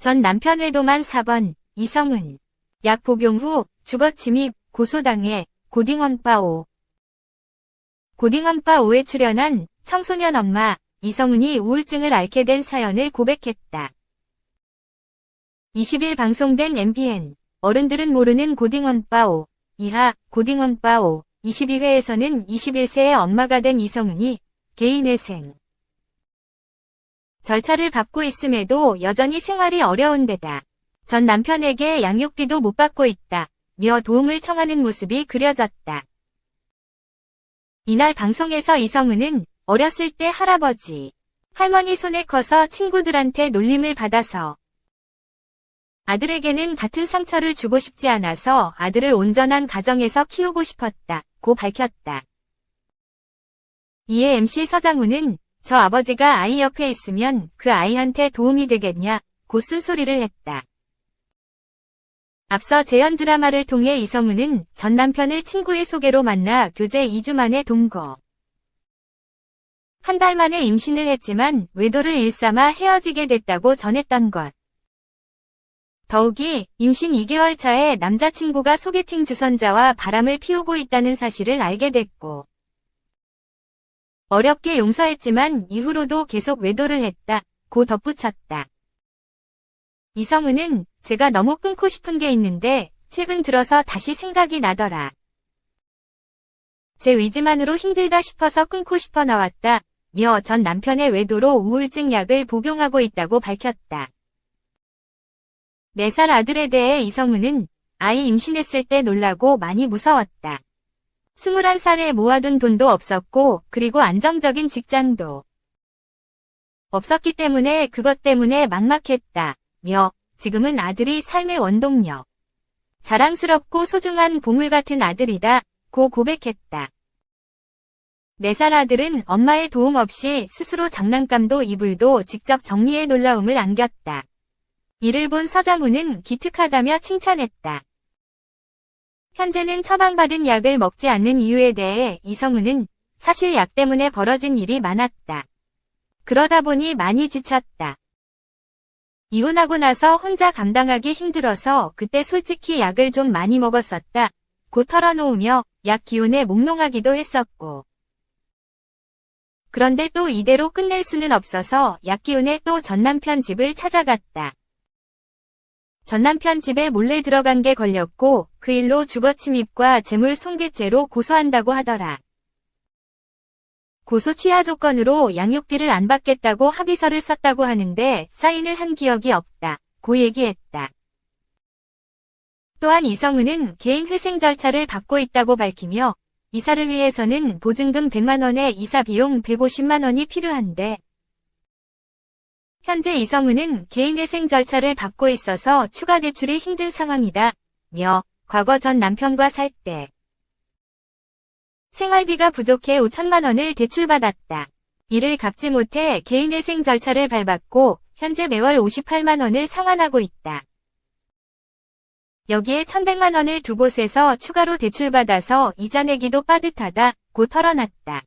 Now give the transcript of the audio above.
전 남편 외도만 4번 이성은 약 복용 후 주거 침입 고소당해 고딩엄빠 5 고딩엄빠 5에 출연한 청소년 엄마 이성은이 우울증을 앓게 된 사연을 고백했다. 20일 방송된 MBN 어른들은 모르는 고딩엄빠 5 이하 고딩엄빠 5 22회에서는 21세의 엄마가 된 이성은이 개인회생 절차를 밟고 있음에도 여전히 생활이 어려운 데다 전 남편에게 양육비도 못 받고 있다. 며 도움을 청하는 모습이 그려졌다. 이날 방송에서 이성은은 어렸을 때 할아버지, 할머니 손에 커서 친구들한테 놀림을 받아서 아들에게는 같은 상처를 주고 싶지 않아서 아들을 온전한 가정에서 키우고 싶었다. 고 밝혔다. 이에 MC 서장훈은 저 아버지가 아이 옆에 있으면 그 아이한테 도움이 되겠냐 고 쓴소리를 했다. 앞서 재연 드라마를 통해 이성우는 전 남편을 친구의 소개로 만나 교제 2주 만에 동거. 한 달 만에 임신을 했지만 외도를 일삼아 헤어지게 됐다고 전했던 것. 더욱이 임신 2개월 차에 남자친구가 소개팅 주선자와 바람을 피우고 있다는 사실을 알게 됐고 어렵게 용서했지만 이후로도 계속 외도를 했다. 고 덧붙였다. 이성은은 제가 너무 끊고 싶은 게 있는데 최근 들어서 다시 생각이 나더라. 제 의지만으로 힘들다 싶어서 끊고 싶어 나왔다. 며 전 남편의 외도로 우울증 약을 복용하고 있다고 밝혔다. 4살 아들에 대해 이성은은 아이 임신했을 때 놀라고 많이 무서웠다. 21살에 모아둔 돈도 없었고 그리고 안정적인 직장도 없었기 때문에 그것 때문에 막막했다. 며 지금은 아들이 삶의 원동력. 자랑스럽고 소중한 보물 같은 아들이다. 고 고백했다. 4살 아들은 엄마의 도움 없이 스스로 장난감도 이불도 직접 정리해 놀라움을 안겼다. 이를 본 서장훈은 기특하다며 칭찬했다. 현재는 처방받은 약을 먹지 않는 이유에 대해 이성훈은 사실 약 때문에 벌어진 일이 많았다. 그러다 보니 많이 지쳤다. 이혼하고 나서 혼자 감당하기 힘들어서 그때 솔직히 약을 좀 많이 먹었었다. 고 털어놓으며 약 기운에 몽롱하기도 했었고. 그런데 또 이대로 끝낼 수는 없어서 약 기운에 또 전남편 집을 찾아갔다. 전남편 집에 몰래 들어간 게 걸렸고 그 일로 주거침입과 재물 손괴죄로 고소한다고 하더라. 고소 취하 조건으로 양육비를 안 받겠다고 합의서를 썼다고 하는데 사인을 한 기억이 없다. 고 얘기했다. 또한 이성은은 개인 회생 절차를 밟고 있다고 밝히며 이사를 위해서는 보증금 100만원에 이사 비용 150만원이 필요한데 현재 이성은은 개인 회생 절차를 밟고 있어서 추가 대출이 힘든 상황이다. 며 과거 전 남편과 살 때 생활비가 부족해 5천만 원을 대출받았다. 이를 갚지 못해 개인회생 절차를 밟았고 현재 매월 58만 원을 상환하고 있다. 여기에 1100만 원을 두 곳에서 추가로 대출받아서 이자 내기도 빠듯하다. 고 털어놨다.